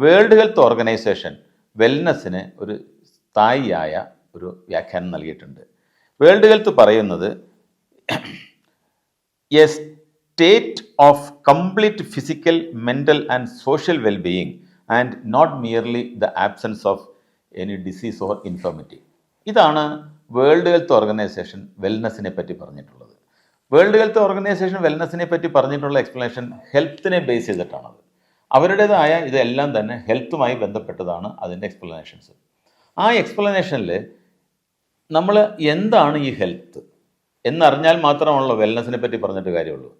World health organisation വെൽനസ്സിന് ഒരു സ്ഥായിയായ ഒരു വ്യാഖ്യാനം നൽകിയിട്ടുണ്ട്. വേൾഡ് ഹെൽത്ത് പറയുന്നത് a state of complete physical mental and social wellbeing and not merely the absence of any disease or infirmity ഇതാണ് world health organisation വെൽനസ്സിനെ പറ്റി പറഞ്ഞിട്ടുള്ളത്. വേൾഡ് ഹെൽത്ത് ഓർഗനൈസേഷൻ വെൽനസ്സിനെ പറ്റി പറഞ്ഞിട്ടുള്ള എക്സ്പ്ലനേഷൻ ഹെൽത്തിനെ ബേസ് ചെയ്തിട്ടാണത്. അവരുടേതായ ഇതെല്ലാം തന്നെ ഹെൽത്തുമായി ബന്ധപ്പെട്ടതാണ് അതിന്റെ എക്സ്പ്ലനേഷൻസ് ആ എക്സ്പ്ലനേഷനിൽ നമ്മൾ എന്താണ് ഈ ഹെൽത്ത്? എന്നറിഞ്ഞാൽ മാത്രമാണല്ലോ വെൽനസിനെ പറ്റി പറഞ്ഞിട്ട് കാര്യമുള്ളൂ.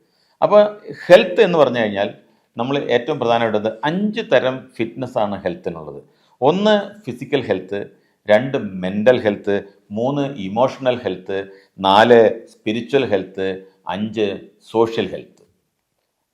അപ്പോൾ ഹെൽത്ത് എന്ന് പറഞ്ഞു കഴിഞ്ഞാൽ നമ്മൾ ഏറ്റവും പ്രധാനപ്പെട്ടത് അഞ്ച് തരം ഫിറ്റ്നസ്സാണ് ഹെൽത്തിനുള്ളത്. ഒന്ന് ഫിസിക്കൽ ഹെൽത്ത് രണ്ട് മെന്റൽ ഹെൽത്ത് മൂന്ന് ഇമോഷണൽ ഹെൽത്ത് നാല് സ്പിരിച്വൽ ഹെൽത്ത് അഞ്ച് സോഷ്യൽ ഹെൽത്ത്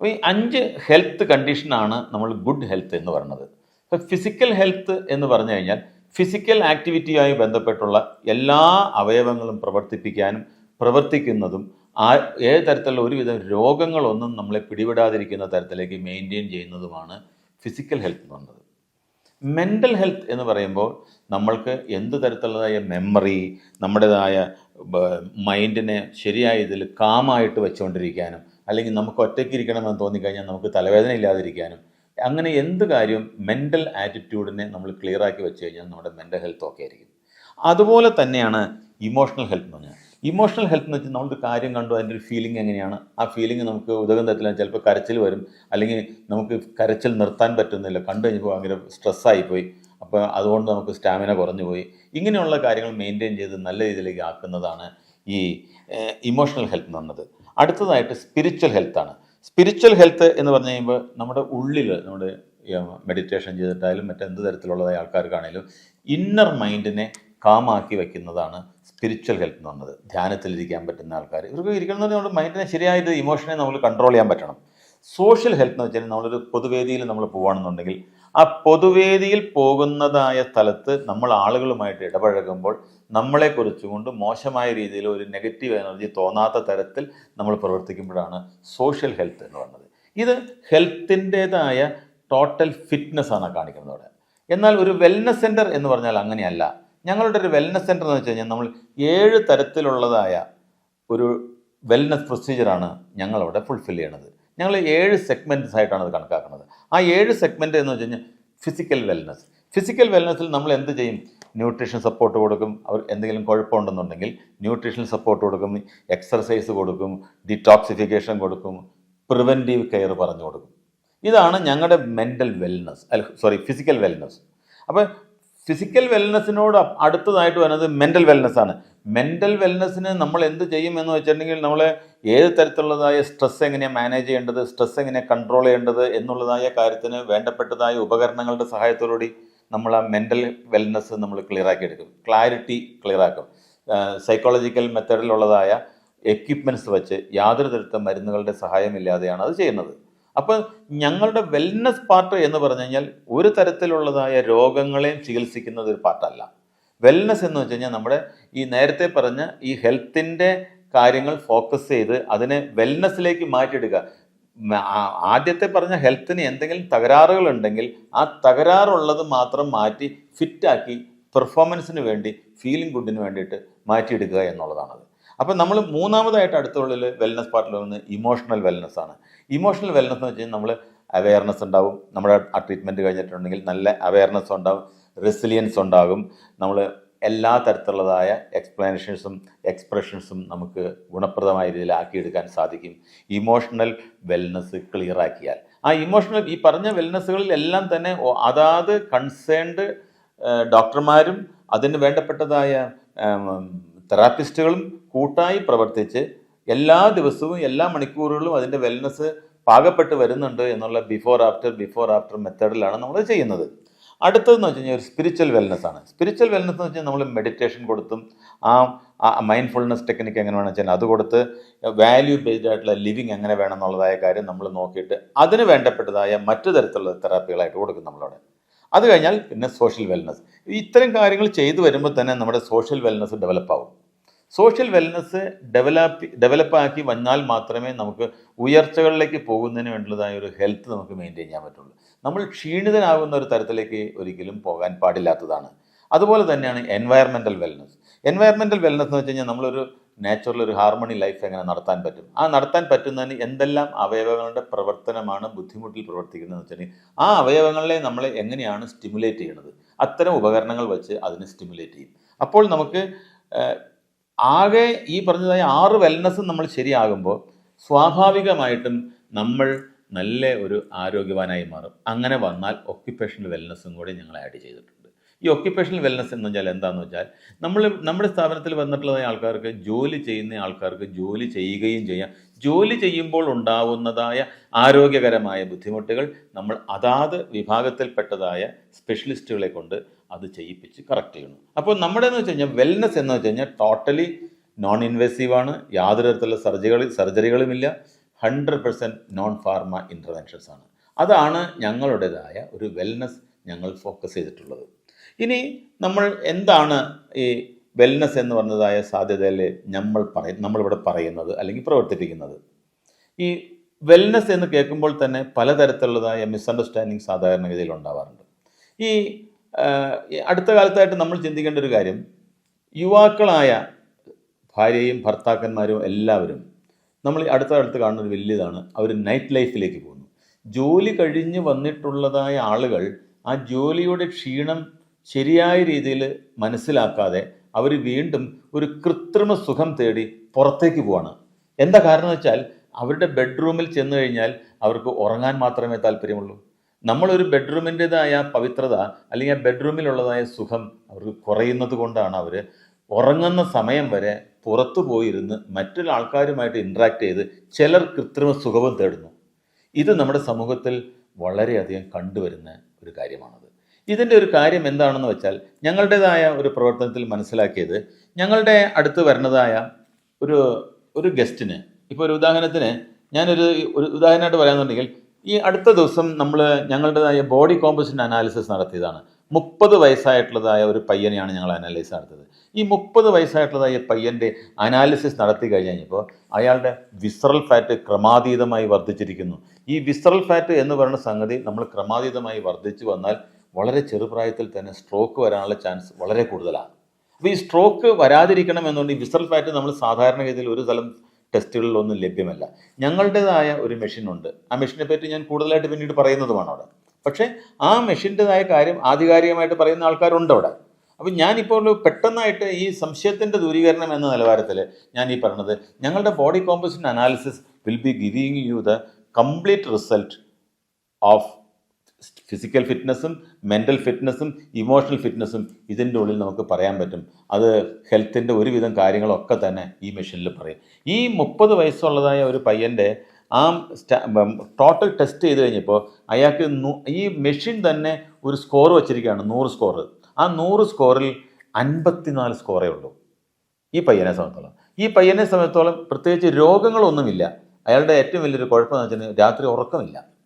അപ്പോൾ ഈ അഞ്ച് ഹെൽത്ത് കണ്ടീഷനാണ് നമ്മൾ ഗുഡ് ഹെൽത്ത് എന്ന് പറയുന്നത്. അപ്പോൾ ഫിസിക്കൽ ഹെൽത്ത് എന്ന് പറഞ്ഞു കഴിഞ്ഞാൽ ഫിസിക്കൽ ആക്ടിവിറ്റിയുമായി ബന്ധപ്പെട്ടുള്ള എല്ലാ അവയവങ്ങളും പ്രവർത്തിപ്പിക്കാനും പ്രവർത്തിക്കുന്നതും ആ ഏത് തരത്തിലുള്ള ഒരുവിധം രോഗങ്ങളൊന്നും നമ്മളെ പിടിപെടാതിരിക്കുന്ന തരത്തിലേക്ക് മെയിന്റെയിൻ ചെയ്യുന്നതുമാണ് ഫിസിക്കൽ ഹെൽത്ത് എന്ന് പറയുന്നത്. മെന്റൽ ഹെൽത്ത് എന്ന് പറയുമ്പോൾ നമ്മൾക്ക് എന്ത് തരത്തിലുള്ളതായ മെമ്മറി നമ്മുടേതായ മൈൻഡിനെ ശരിയായ ഇതിൽ കാമായിട്ട് വെച്ചുകൊണ്ടിരിക്കാനും അല്ലെങ്കിൽ നമുക്ക് ഒറ്റയ്ക്ക് ഇരിക്കണമെന്ന് തോന്നിക്കഴിഞ്ഞാൽ നമുക്ക് തലവേദന ഇല്ലാതിരിക്കാനും അങ്ങനെ എന്ത് കാര്യവും മെന്റൽ ആറ്റിറ്റ്യൂഡിനെ നമ്മൾ ക്ലിയർ ആക്കി വെച്ച് കഴിഞ്ഞാൽ നമ്മുടെ മെന്റൽ ഹെൽത്ത് ഒക്കെ ആയിരിക്കും. അതുപോലെ തന്നെയാണ് ഇമോഷണൽ ഹെൽത്ത് എന്ന് പറഞ്ഞാൽ. ഇമോഷണൽ ഹെൽത്ത് എന്ന് വെച്ചാൽ നമ്മളൊരു കാര്യം കണ്ടു അതിന്റെ ഒരു ഫീലിംഗ് എങ്ങനെയാണ്? ആ ഫീലിംഗ് നമുക്ക് ഉദകം തരത്തില്ല ചിലപ്പോൾ കരച്ചിൽ വരും അല്ലെങ്കിൽ നമുക്ക് കരച്ചിൽ നിർത്താൻ പറ്റുന്നില്ല. കണ്ടു കഴിഞ്ഞപ്പോൾ ഭയങ്കര സ്ട്രെസ്സായിപ്പോയി അപ്പോൾ അതുകൊണ്ട് നമുക്ക് സ്റ്റാമിന കുറഞ്ഞു പോയി. ഇങ്ങനെയുള്ള കാര്യങ്ങൾ മെയിന്റെയിൻ ചെയ്ത് നല്ല രീതിയിലേക്ക് ആക്കുന്നതാണ് ഈ ഇമോഷണൽ ഹെൽത്ത് എന്ന് പറഞ്ഞത്. അടുത്തതായിട്ട് സ്പിരിച്വൽ ഹെൽത്താണ് സ്പിരിച്വൽ ഹെൽത്ത് എന്ന് പറഞ്ഞു കഴിയുമ്പോൾ നമ്മുടെ ഉള്ളിൽ നമ്മുടെ മെഡിറ്റേഷൻ ചെയ്തിട്ടായാലും മറ്റെന്ത് തരത്തിലുള്ളതായ ആൾക്കാർക്കാണെങ്കിലും ഇന്നർ മൈൻഡിനെ കാമാക്കി വയ്ക്കുന്നതാണ് സ്പിരിച്വൽ ഹെൽത്ത് എന്ന് പറഞ്ഞത്. ധ്യാനത്തിലിരിക്കാൻ പറ്റുന്ന ആൾക്കാർ ഇവർക്ക് ഇരിക്കുന്നത് നമ്മുടെ മൈൻഡിനെ ശരിയായിട്ട് ഇമോഷനെ നമ്മൾ കൺട്രോൾ ചെയ്യാൻ പറ്റണം. സോഷ്യൽ ഹെൽത്ത് എന്ന് വെച്ചാൽ നമ്മളൊരു പൊതുവേദിയിൽ നമ്മൾ പോവുകയാണെന്നുണ്ടെങ്കിൽ ആ പൊതുവേദിയിൽ പോകുന്നതായ സ്ഥലത്ത് നമ്മൾ ആളുകളുമായിട്ട് ഇടപഴകുമ്പോൾ നമ്മളെക്കുറിച്ചുകൊണ്ട് മോശമായ രീതിയിൽ ഒരു നെഗറ്റീവ് എനർജി തോന്നാത്ത തരത്തിൽ നമ്മൾ പ്രവർത്തിക്കുമ്പോഴാണ് സോഷ്യൽ ഹെൽത്ത് എന്ന് പറയുന്നത് ഇത് ഹെൽത്തിന്റെതായ ടോട്ടൽ ഫിറ്റ്നസ് ആണ് കാണിക്കുന്നത് അവിടെ. എന്നാൽ ഒരു വെൽനസ് സെന്റർ എന്ന് പറഞ്ഞാൽ അങ്ങനെയല്ല. ഞങ്ങളുടെ ഒരു വെൽനസ് സെന്റർ എന്ന് വെച്ച് കഴിഞ്ഞാൽ നമ്മൾ ഏഴ് തരത്തിലുള്ളതായ ഒരു വെൽനസ് പ്രൊസീജിയറാണ് ഞങ്ങളവിടെ ഫുൾഫിൽ ചെയ്യണത്. ഞങ്ങൾ ഏഴ് സെഗ്മെന്റ്സ് ആയിട്ടാണ് അത് കണക്കാക്കുന്നത്. ആ ഏഴ് സെഗ്മെന്റ് എന്ന് വെച്ച് കഴിഞ്ഞാൽ ഫിസിക്കൽ വെൽനസ് ഫിസിക്കൽ വെൽനസ്സിൽ നമ്മൾ എന്ത് ചെയ്യും? ന്യൂട്രീഷൻ സപ്പോർട്ട് കൊടുക്കും. അവർ എന്തെങ്കിലും കുഴപ്പമുണ്ടെന്നുണ്ടെങ്കിൽ ന്യൂട്രീഷൻ സപ്പോർട്ട് കൊടുക്കും. എക്സർസൈസ് കൊടുക്കും. ഡിറ്റോക്സിഫിക്കേഷൻ കൊടുക്കും. പ്രിവെന്റീവ് കെയർ പറഞ്ഞു കൊടുക്കും. ഇതാണ് ഞങ്ങളുടെ മെന്റൽ വെൽനസ് അല്ല സോറി ഫിസിക്കൽ വെൽനസ് അപ്പോൾ ഫിസിക്കൽ വെൽനസ്സിനോട് അടുത്തതായിട്ട് വരുന്നത് മെന്റൽ വെൽനസ്സാണ് മെന്റൽ വെൽനസ്സിന് നമ്മൾ എന്ത് ചെയ്യും എന്ന് വെച്ചിട്ടുണ്ടെങ്കിൽ നമ്മൾ ഏത് തരത്തിലുള്ളതായ സ്ട്രെസ് എങ്ങനെയാണ് മാനേജ് ചെയ്യേണ്ടത്? സ്ട്രെസ് എങ്ങനെ കൺട്രോൾ ചെയ്യേണ്ടത്? എന്നുള്ളതായ കാര്യത്തിന് വേണ്ടപ്പെട്ടതായ ഉപകരണങ്ങളുടെ സഹായത്തോടുകൂടി നമ്മൾ ആ മെന്റൽ വെൽനസ് നമ്മൾ ക്ലിയർ ആക്കി എടുക്കും. ക്ലാരിറ്റി ക്ലിയർ ആക്കും. സൈക്കോളജിക്കൽ മെത്തേഡിലുള്ളതായ എക്യുപ്മെന്റ്സ് വെച്ച് യാതൊരു തരത്തിലും മരുന്നുകളുടെ സഹായമില്ലാതെയാണ് അത് ചെയ്യുന്നത്. അപ്പോൾ ഞങ്ങളുടെ വെൽനസ് പാർട്ട് എന്ന് പറഞ്ഞു കഴിഞ്ഞാൽ ഒരു തരത്തിലുള്ളതായ രോഗങ്ങളെയും ചികിത്സിക്കുന്നത് ഒരു പാർട്ടല്ല വെൽനസ് എന്ന് വെച്ച് കഴിഞ്ഞാൽ നമ്മുടെ ഈ നേരത്തെ പറഞ്ഞ ഈ ഹെൽത്തിന്റെ കാര്യങ്ങൾ ഫോക്കസ് ചെയ്ത് അതിനെ വെൽനെസ്സിലേക്ക് മാറ്റിയെടുക്കുക. ആദ്യത്തെ പറഞ്ഞ ഹെൽത്തിന് എന്തെങ്കിലും തകരാറുകൾ ഉണ്ടെങ്കിൽ ആ തകരാറുള്ളത് മാത്രം മാറ്റി ഫിറ്റാക്കി പെർഫോമൻസിന് വേണ്ടി ഫീലിംഗ് ഗുഡിന് വേണ്ടിയിട്ട് മാറ്റിയെടുക്കുക എന്നുള്ളതാണത്. അപ്പം നമ്മൾ മൂന്നാമതായിട്ട് അടുത്തുള്ളിൽ വെൽനസ് പാർട്ടിൽ വന്ന് ഇമോഷണൽ വെൽനസ് ആണ്. ഇമോഷണൽ വെൽനസ് എന്ന് വെച്ച് കഴിഞ്ഞാൽ നമ്മൾ അവയർനെസ് ഉണ്ടാവും. നമ്മുടെ ആ ട്രീറ്റ്മെന്റ് കഴിഞ്ഞിട്ടുണ്ടെങ്കിൽ നല്ല അവയർനെസ് ഉണ്ടാവും. റെസിലിയൻസ് ഉണ്ടാകും. നമ്മൾ എല്ലാ തരത്തിലുള്ളതായ എക്സ്പ്ലനേഷൻസും എക്സ്പ്രഷൻസും നമുക്ക് ഗുണപ്രദമായ രീതിയിൽ ആക്കിയെടുക്കാൻ സാധിക്കും. ഇമോഷണൽ വെൽനസ് ക്ലിയറാക്കിയാൽ ആ ഇമോഷണൽ ഈ പറഞ്ഞ വെൽനസ്സുകളിൽ എല്ലാം തന്നെ അതാത് കൺസേൺഡ് ഡോക്ടർമാരും അതിന് വേണ്ടപ്പെട്ടതായ തെറാപ്പിസ്റ്റുകളും കൂട്ടായി പ്രവർത്തിച്ച് എല്ലാ ദിവസവും എല്ലാ മണിക്കൂറുകളിലും അതിന്റെ വെൽനസ് പാകപ്പെട്ട് വരുന്നുണ്ട് എന്നുള്ള ബിഫോർ ആഫ്റ്റർ ബിഫോർ ആഫ്റ്റർ മെത്തേഡിലാണ് നമ്മൾ ചെയ്യുന്നത്. അടുത്തതെന്ന് വെച്ച് കഴിഞ്ഞാൽ ഒരു സ്പിരിച്വൽ വെൽനസ് ആണ്. സ്പിരിച്വൽ വെൽനസ് എന്ന് വെച്ചാൽ നമ്മൾ മെഡിറ്റേഷൻ കൊടുത്തും ആ മൈൻഡ്ഫുൾനെസ് ടെക്നിക്ക് എങ്ങനെ വേണമെന്ന് വെച്ചാൽ അത് കൊടുത്ത് വാല്യൂ ബേസ്ഡ് ആയിട്ടുള്ള ലിവിങ് എങ്ങനെ വേണം എന്നുള്ളതായ കാര്യം നമ്മൾ നോക്കിയിട്ട് അതിന് വേണ്ടപ്പെട്ടതായ മറ്റു തരത്തിലുള്ള തെറാപ്പികളായിട്ട് കൊടുക്കും നമ്മളവിടെ. അത് കഴിഞ്ഞാൽ പിന്നെ സോഷ്യൽ വെൽനസ് ഇത്തരം കാര്യങ്ങൾ ചെയ്തു വരുമ്പോൾ തന്നെ നമ്മുടെ സോഷ്യൽ വെൽനസ് ഡെവലപ്പ് ആവും. സോഷ്യൽ വെൽനസ് ഡെവലപ്പ് ഡെവലപ്പാക്കി വന്നാൽ മാത്രമേ നമുക്ക് ഉയർച്ചകളിലേക്ക് പോകുന്നതിന് വേണ്ടതായ ഒരു ഹെൽത്ത് നമുക്ക് മെയിന്റെയിൻ ചെയ്യാൻ പറ്റുള്ളൂ. നമ്മൾ ക്ഷീണിതനാകുന്ന ഒരു തരത്തിലേക്ക് ഒരിക്കലും പോകാൻ പാടില്ലാത്തതാണ്. അതുപോലെ തന്നെയാണ് എൻവയർമെന്റൽ വെൽനസ് എൻവയർമെന്റൽ വെൽനസ് എന്ന് വെച്ച് കഴിഞ്ഞാൽ നമ്മളൊരു നാച്ചുറൽ ഒരു ഹാർമണി ലൈഫ് എങ്ങനെ നടത്താൻ പറ്റും? ആ നടത്താൻ പറ്റുന്നതിന് എന്തെല്ലാം അവയവങ്ങളുടെ പ്രവർത്തനമാണ് ബുദ്ധിമുട്ടിൽ പ്രവർത്തിക്കുന്നതെന്ന് വെച്ചാൽ ആ അവയവങ്ങളെ നമ്മൾ എങ്ങനെയാണ് സ്റ്റിമുലേറ്റ് ചെയ്യുന്നത് അത്തരം ഉപകരണങ്ങൾ വെച്ച് അതിനെ സ്റ്റിമുലേറ്റ് ചെയ്യും. അപ്പോൾ നമുക്ക് ആകെ ഈ പറഞ്ഞതായ ആറ് വെൽനസ്സും നമ്മൾ ശരിയാകുമ്പോൾ സ്വാഭാവികമായിട്ടും നമ്മൾ നല്ല ഒരു ആരോഗ്യവാനായി മാറും. അങ്ങനെ വന്നാൽ ഒക്യുപ്പേഷണൽ വെൽനസ്സും കൂടി ഞങ്ങൾ ആഡ് ചെയ്തിട്ടുണ്ട്. ഈ ഒക്യുപ്പേഷണൽ വെൽനസ് എന്ന് വെച്ചാൽ എന്താണെന്ന് വെച്ചാൽ നമ്മൾ നമ്മുടെ സ്ഥാപനത്തിൽ വന്നിട്ടുള്ള ആൾക്കാർക്ക് ജോലി ചെയ്യുന്ന ആൾക്കാർക്ക് ജോലി ചെയ്യുകയും ചെയ്യാം. ജോലി ചെയ്യുമ്പോൾ ഉണ്ടാവുന്നതായ ആരോഗ്യകരമായ ബുദ്ധിമുട്ടുകൾ നമ്മൾ അതാത് വിഭാഗത്തിൽപ്പെട്ടതായ സ്പെഷ്യലിസ്റ്റുകളെ കൊണ്ട് അത് ചെയ്യിപ്പിച്ച് കറക്റ്റ് ചെയ്യണം. അപ്പോൾ നമ്മുടെ എന്ന് വെച്ച് കഴിഞ്ഞാൽ വെൽനസ് എന്ന് വെച്ച് കഴിഞ്ഞാൽ ടോട്ടലി നോൺ ഇൻവേസീവ് ആണ്. യാതൊരു തരത്തിലുള്ള സർജറികൾ സർജറികളുമില്ല hundred percent non pharma interventions ആണ്. അതാണ് ഞങ്ങളുടേതായ ഒരു വെൽനസ് ഞങ്ങൾ ഫോക്കസ് ചെയ്തിട്ടുള്ളത്. ഇനി നമ്മൾ എന്താണ് ഈ വെൽനസ് എന്ന് പറഞ്ഞതായ സാധ്യതയിൽ നമ്മൾ പറയ നമ്മളിവിടെ പറയുന്നത് അല്ലെങ്കിൽ പ്രവർത്തിപ്പിക്കുന്നത്? ഈ വെൽനസ് എന്ന് കേൾക്കുമ്പോൾ തന്നെ പലതരത്തിലുള്ളതായ മിസ്അണ്ടർസ്റ്റാൻഡിങ് സാധാരണഗതിയിൽ ഉണ്ടാവാറുണ്ട്. ഈ അടുത്ത കാലത്തായിട്ട് നമ്മൾ ചിന്തിക്കേണ്ട ഒരു കാര്യം യുവാക്കളായ ഭാര്യയും ഭർത്താക്കന്മാരും എല്ലാവരും നമ്മൾ അടുത്ത കാലത്ത് കാണുന്ന ഒരു വലിയതാണ്. അവർ നൈറ്റ് ലൈഫിലേക്ക് പോകുന്നു. ജോലി കഴിഞ്ഞ് വന്നിട്ടുള്ളതായ ആളുകൾ ആ ജോലിയുടെ ക്ഷീണം ശരിയായ രീതിയിൽ മനസ്സിലാക്കാതെ അവർ വീണ്ടും ഒരു കൃത്രിമ സുഖം തേടി പുറത്തേക്ക് പോവാണ്. എന്താ കാരണം വെച്ചാൽ അവരുടെ ബെഡ്റൂമിൽ ചെന്ന് കഴിഞ്ഞാൽ അവർക്ക് ഉറങ്ങാൻ മാത്രമേ താല്പര്യമുള്ളൂ. നമ്മളൊരു ബെഡ്റൂമിന്റെതായ പവിത്രത അല്ലെങ്കിൽ ആ ബെഡ്റൂമിലുള്ളതായ സുഖം അവർക്ക് കുറയുന്നത് കൊണ്ടാണ് അവർ ഉറങ്ങുന്ന സമയം വരെ പുറത്തു പോയിരുന്ന് മറ്റൊരു ആൾക്കാരുമായിട്ട് ഇൻട്രാക്ട് ചെയ്ത് ചിലർ കൃത്രിമ സുഖവും തേടുന്നു. ഇത് നമ്മുടെ സമൂഹത്തിൽ വളരെയധികം കണ്ടുവരുന്ന ഒരു കാര്യമാണത്. ഇതിന്റെ ഒരു കാര്യം എന്താണെന്ന് വെച്ചാൽ ഞങ്ങളുടേതായ ഒരു പ്രവർത്തനത്തിൽ മനസ്സിലാക്കിയത് ഞങ്ങളുടെ അടുത്ത് വരുന്നതായ ഒരു ഒരു ഗസ്റ്റിന് ഇപ്പോൾ ഒരു ഉദാഹരണത്തിന് ഞാനൊരു ഒരു ഉദാഹരണമായിട്ട് പറയാന്നുണ്ടെങ്കിൽ ഈ അടുത്ത ദിവസം നമ്മൾ ഞങ്ങളുടേതായ ബോഡി കോമ്പസിഷൻ അനാലിസിസ് നടത്തിയതാണ്. മുപ്പത് വയസ്സായിട്ടുള്ളതായ ഒരു പയ്യനെയാണ് ഞങ്ങൾ അനാലിസിസ് നടത്തിയത്. ഈ മുപ്പത് വയസ്സായിട്ടുള്ളതായ പയ്യന്റെ അനാലിസിസ് നടത്തി കഴിഞ്ഞ് കഴിഞ്ഞപ്പോൾ അയാളുടെ വിസറൽ ഫാറ്റ് ക്രമാതീതമായി വർദ്ധിച്ചിരിക്കുന്നു. ഈ വിസറൽ ഫാറ്റ് എന്ന് പറയുന്ന സംഗതി നമ്മൾ ക്രമാതീതമായി വർദ്ധിച്ചു വന്നാൽ വളരെ ചെറുപ്രായത്തിൽ തന്നെ സ്ട്രോക്ക് വരാനുള്ള ചാൻസ് വളരെ കൂടുതലാണ്. അപ്പോൾ ഈ സ്ട്രോക്ക് വരാതിരിക്കണം എന്നുകൊണ്ട് ഈ വിസറൽ ഫാറ്റ് നമ്മൾ സാധാരണഗതിയിൽ ഒരു തലം ടെസ്റ്റുകളിലൊന്നും ലഭ്യമല്ല. ഞങ്ങളുടേതായ ഒരു മെഷീനുണ്ട്. ആ മെഷീനെ പറ്റി ഞാൻ കൂടുതലായിട്ട് പിന്നീട് പറയുന്നതുമാണ് അവിടെ. പക്ഷേ ആ മെഷീന്റെതായ കാര്യം ആധികാരികമായിട്ട് പറയുന്ന ആൾക്കാരുണ്ട് അവിടെ. അപ്പം ഞാനിപ്പോൾ പെട്ടെന്നായിട്ട് ഈ സംശയത്തിന്റെ ദൂരീകരണം എന്ന നിലവാരത്തിൽ ഞാൻ ഈ പറഞ്ഞത് ഞങ്ങളുടെ body composition analysis will be giving you the complete result of physical ഫിറ്റ്നസ്സും mental ഫിറ്റ്നസ്സും ഇമോഷണൽ ഫിറ്റ്നസ്സും ഇതിന്റെ ഉള്ളിൽ നമുക്ക് പറയാൻ പറ്റും. അത് ഹെൽത്തിന്റെ ഒരുവിധം കാര്യങ്ങളൊക്കെ തന്നെ ഈ മെഷീനിൽ പറയും. ഈ മുപ്പത് വയസ്സുള്ളതായ ഒരു പയ്യന്റെ ആ ടോട്ടൽ ടെസ്റ്റ് ചെയ്ത് കഴിഞ്ഞപ്പോൾ അയാൾക്ക് ഈ മെഷീൻ തന്നെ ഒരു സ്കോർ വച്ചിരിക്കുകയാണ് നൂറ് സ്കോർ ആ നൂറ് സ്കോറിൽ അൻപത്തിനാല് സ്കോറേ ഉള്ളൂ. ഈ പയ്യനെ സംബന്ധിച്ചോളം. ഈ പയ്യനെ സംബന്ധിച്ചോളം പ്രത്യേകിച്ച് രോഗങ്ങളൊന്നുമില്ല. അയാളുടെ ഏറ്റവും വലിയൊരു കുഴപ്പമെന്ന് വെച്ചാൽ രാത്രി ഉറക്കമില്ല.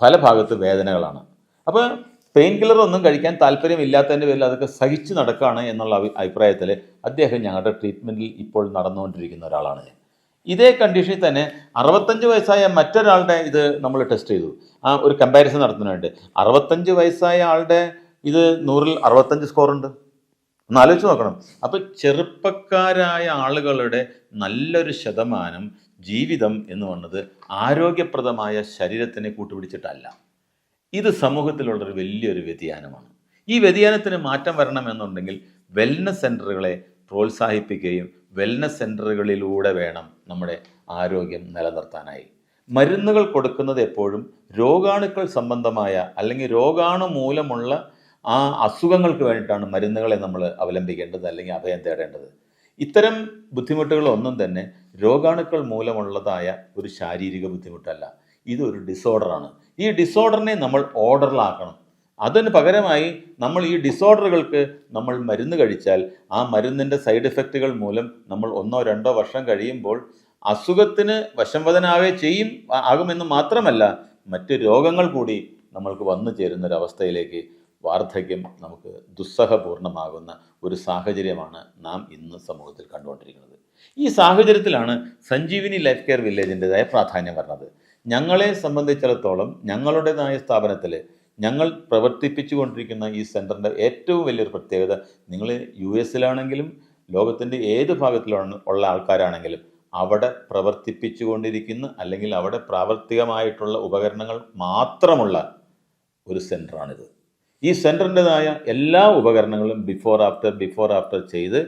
പല ഭാഗത്ത് വേദനകളാണ്. അപ്പോൾ പെയിൻ കില്ലർ ഒന്നും കഴിക്കാൻ താല്പര്യമില്ലാത്തതിന്റെ പേരിൽ അതൊക്കെ സഹിച്ചു നടക്കുകയാണ് എന്നുള്ള അഭി- അഭിപ്രായത്തിൽ അദ്ദേഹം ഞങ്ങളുടെ ട്രീറ്റ്മെന്റിൽ ഇപ്പോൾ നടന്നുകൊണ്ടിരിക്കുന്ന ഒരാളാണ് ഇതേ കണ്ടീഷനിൽ തന്നെ അറുപത്തഞ്ച് വയസ്സായ മറ്റൊരാളുടെ ഇത് നമ്മൾ ടെസ്റ്റ് ചെയ്തു. ആ ഒരു കമ്പാരിസൺ നടത്തുന്നുണ്ട് അറുപത്തഞ്ച് വയസ്സായ ആളുടെ ഇത് നൂറിൽ അറുപത്തഞ്ച് സ്കോറുണ്ട്. ഒന്ന് ആലോചിച്ച് നോക്കണം. അപ്പോൾ ചെറുപ്പക്കാരായ ആളുകളുടെ നല്ലൊരു ശതമാനം ജീവിതം എന്ന് പറഞ്ഞത് ആരോഗ്യപ്രദമായ ശരീരത്തിനെ കൂട്ടുപിടിച്ചിട്ടല്ല. ഇത് സമൂഹത്തിലുള്ളൊരു വലിയൊരു വ്യതിയാനമാണ്. ഈ വ്യതിയാനത്തിന് മാറ്റം വരണമെന്നുണ്ടെങ്കിൽ വെൽനസ് സെന്ററുകളെ പ്രോത്സാഹിപ്പിക്കുകയും വെൽനസ് സെന്ററുകളിലൂടെ വേണം നമ്മുടെ ആരോഗ്യം നിലനിർത്താനായി. മരുന്നുകൾ കൊടുക്കുന്നത് എപ്പോഴും രോഗാണുക്കൾ സംബന്ധമായ അല്ലെങ്കിൽ രോഗാണു മൂലമുള്ള ആ അസുഖങ്ങൾക്ക് വേണ്ടിയിട്ടാണ് മരുന്നുകളെ നമ്മൾ അവലംബിക്കേണ്ടത് അല്ലെങ്കിൽ അഭയം തേടേണ്ടത്. ഇത്തരം ബുദ്ധിമുട്ടുകളൊന്നും തന്നെ രോഗാണുക്കൾ മൂലമുള്ളതായ ഒരു ശാരീരിക ബുദ്ധിമുട്ടല്ല. ഇതൊരു ഡിസോർഡറാണ് ഈ ഡിസോർഡറിനെ നമ്മൾ ഓർഡറിലാക്കണം അതിന് പകരമായി നമ്മൾ ഈ ഡിസോർഡറുകൾക്ക് നമ്മൾ മരുന്ന് കഴിച്ചാൽ ആ മരുന്നിന്റെ സൈഡ് എഫക്റ്റുകൾ മൂലം നമ്മൾ ഒന്നോ രണ്ടോ വർഷം കഴിയുമ്പോൾ അസുഖത്തിന് വശംവദനാവേ ചെയ്യും ആകുമെന്ന് മാത്രമല്ല മറ്റ് രോഗങ്ങൾ കൂടി നമ്മൾക്ക് വന്നു ചേരുന്നൊരവസ്ഥയിലേക്ക് വാർദ്ധക്യം നമുക്ക് ദുസ്സഹപൂർണമാകുന്ന ഒരു സാഹചര്യമാണ് നാം ഇന്ന് സമൂഹത്തിൽ കണ്ടുകൊണ്ടിരിക്കുന്നത്. ഈ സാഹചര്യത്തിലാണ് സഞ്ജീവിനി ലൈഫ് കെയർ വില്ലേജിന്റെതായ പ്രാധാന്യം വരുന്നത് ഞങ്ങളെ സംബന്ധിച്ചിടത്തോളം ഞങ്ങളുടേതായ സ്ഥാപനത്തിൽ ഞങ്ങൾ പ്രവർത്തിപ്പിച്ചു കൊണ്ടിരിക്കുന്ന ഈ സെന്ററിന്റെ ഏറ്റവും വലിയൊരു പ്രത്യേകത നിങ്ങൾ യു എസിലാണെങ്കിലും ലോകത്തിന്റെ ഏത് ഭാഗത്തിലാണ് ഉള്ള ആൾക്കാരാണെങ്കിലും അവിടെ പ്രവർത്തിപ്പിച്ചു കൊണ്ടിരിക്കുന്ന അല്ലെങ്കിൽ അവിടെ പ്രാവർത്തികമായിട്ടുള്ള ഉപകരണങ്ങൾ മാത്രമുള്ള ഒരു സെന്ററാണിത്. ഈ സെന്ററിന്റെതായ എല്ലാ ഉപകരണങ്ങളും ബിഫോർ ആഫ്റ്റർ ബിഫോർ ആഫ്റ്റർ ചെയ്ത്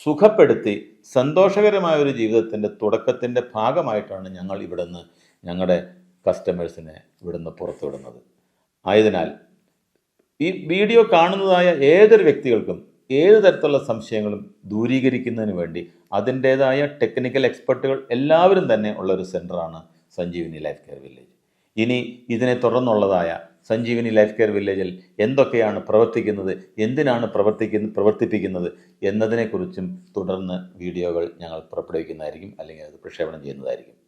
സുഖപ്പെടുത്തി സന്തോഷകരമായ ഒരു ജീവിതത്തിന്റെ തുടക്കത്തിന്റെ ഭാഗമായിട്ടാണ് ഞങ്ങൾ ഇവിടുന്ന് ഞങ്ങളുടെ കസ്റ്റമേഴ്സിനെ ഇവിടുന്ന് പുറത്തുവിടുന്നത്. ആയതിനാൽ ഈ വീഡിയോ കാണുന്നതായ ഏതൊരു വ്യക്തികൾക്കും ഏത് തരത്തിലുള്ള സംശയങ്ങളും ദൂരീകരിക്കുന്നതിന് വേണ്ടി അതിന്റേതായ ടെക്നിക്കൽ എക്സ്പെർട്ടുകൾ എല്ലാവരും തന്നെ ഉള്ള ഒരു സെന്ററാണ് സഞ്ജീവിനി ലൈഫ് കെയർ വില്ലേജ് ഇനി ഇതിനെ തുടർന്നുള്ളതായ സഞ്ജീവിനി ലൈഫ് കെയർ വില്ലേജിൽ എന്തൊക്കെയാണ് പ്രവർത്തിക്കുന്നത് എന്തിനാണ് പ്രവർത്തിക്കുന്ന പ്രവർത്തിപ്പിക്കുന്നത് എന്നതിനെക്കുറിച്ചും തുടർന്ന് വീഡിയോകൾ ഞങ്ങൾ പുറപ്പെടുവിക്കുന്നതായിരിക്കും അല്ലെങ്കിൽ അത് പ്രക്ഷേപണം ചെയ്യുന്നതായിരിക്കും.